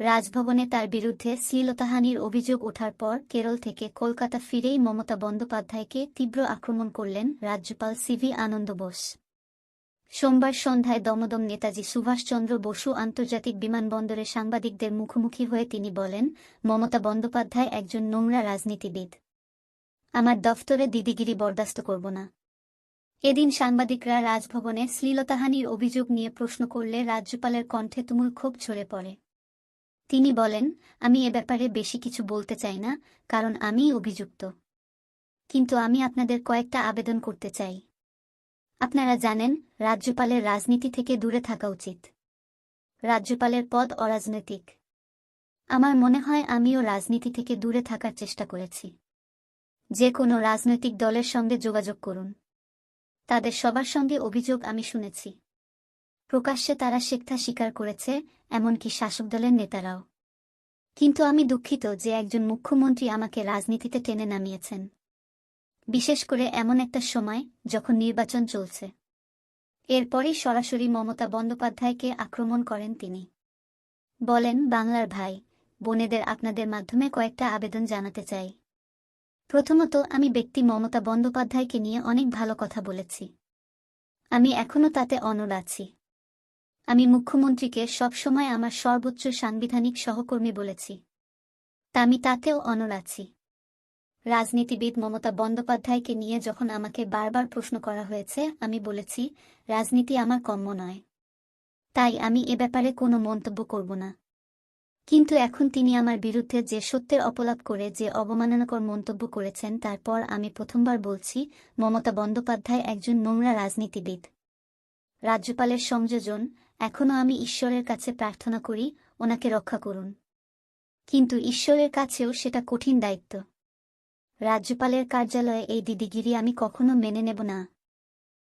রাজভবনে তার বিরুদ্ধে শ্লীলতাহানির অভিযোগ ওঠার পর কেরল থেকে কলকাতা ফিরেই মমতা বন্দ্যোপাধ্যায়কে তীব্র আক্রমণ করলেন রাজ্যপাল সিভি আনন্দ বোস। সোমবার সন্ধ্যায় দমদম নেতাজি সুভাষচন্দ্র বসু আন্তর্জাতিক বিমানবন্দরে সাংবাদিকদের মুখোমুখি হয়ে তিনি বলেন, মমতা বন্দ্যোপাধ্যায় একজন নোংরা রাজনীতিবিদ। আমার দফতরে দিদিগিরি বরদাস্ত করব না। এদিন সাংবাদিকরা রাজভবনে শ্লীলতাহানির অভিযোগ নিয়ে প্রশ্ন করলে রাজ্যপালের কণ্ঠে তুমুল ক্ষোভ ঝরে পড়ে। তিনি বলেন, আমি এ ব্যাপারে বেশি কিছু বলতে চাই না, কারণ আমিই অভিযুক্ত। কিন্তু আমি আপনাদের কয়েকটা আবেদন করতে চাই। আপনারা জানেন, রাজ্যপালের রাজনীতি থেকে দূরে থাকা উচিত। রাজ্যপালের পদ অরাজনৈতিক। আমার মনে হয় আমিও রাজনীতি থেকে দূরে থাকার চেষ্টা করেছি। যে কোনো রাজনৈতিক দলের সঙ্গে যোগাযোগ করুন। তাদের সবার সঙ্গে অভিযোগ আমি শুনেছি। প্রকাশ্যে তারা শেখা স্বীকার করেছে, এমনকি শাসক দলের নেতারাও। কিন্তু আমি দুঃখিত যে একজন মুখ্যমন্ত্রী আমাকে রাজনীতিতে টেনে নামিয়েছেন। বিশেষ করে এমন একটা সময় যখন নির্বাচন চলছে। এরপরই সরাসরি মমতা বন্দ্যোপাধ্যায়কে আক্রমণ করেন তিনি। বলেন, বাংলার ভাই, বোনেদের আপনাদের মাধ্যমে কয়েকটা আবেদন জানাতে চাই। প্রথমত, আমি ব্যক্তি মমতা বন্দ্যোপাধ্যায়কে নিয়ে অনেক ভালো কথা বলেছি। আমি এখনও তাতে অনড় আছি। আমি মুখ্যমন্ত্রীকে সবসময় আমার সর্বোচ্চ সাংবিধানিক সহকর্মী বলেছি। তা আমি তাতেও অনড় আছি। রাজনীতিবিদ মমতা বন্দ্যোপাধ্যায়কে নিয়ে যখন আমাকে বারবার প্রশ্ন করা হয়েছে, আমি বলেছি, রাজনীতি আমার কম্য নয়। তাই আমি এ ব্যাপারে কোনো মন্তব্য করব না। কিন্তু এখন তিনি আমার বিরুদ্ধে যে সত্যের অপলাপ করে, যে অবমাননাকর মন্তব্য করেছেন, তারপর আমি প্রথমবার বলছি, মমতা বন্দ্যোপাধ্যায় একজন নোংরা রাজনীতিবিদ। রাজ্যপালের সংযোজন এখনও আমি ঈশ্বরের কাছে প্রার্থনা করি, ওনাকে রক্ষা করুন। কিন্তু ঈশ্বরের কাছেও সেটা কঠিন দায়িত্ব। রাজ্যপালের কার্যালয়ে এই দিদিগিরি আমি কখনো মেনে নেব না।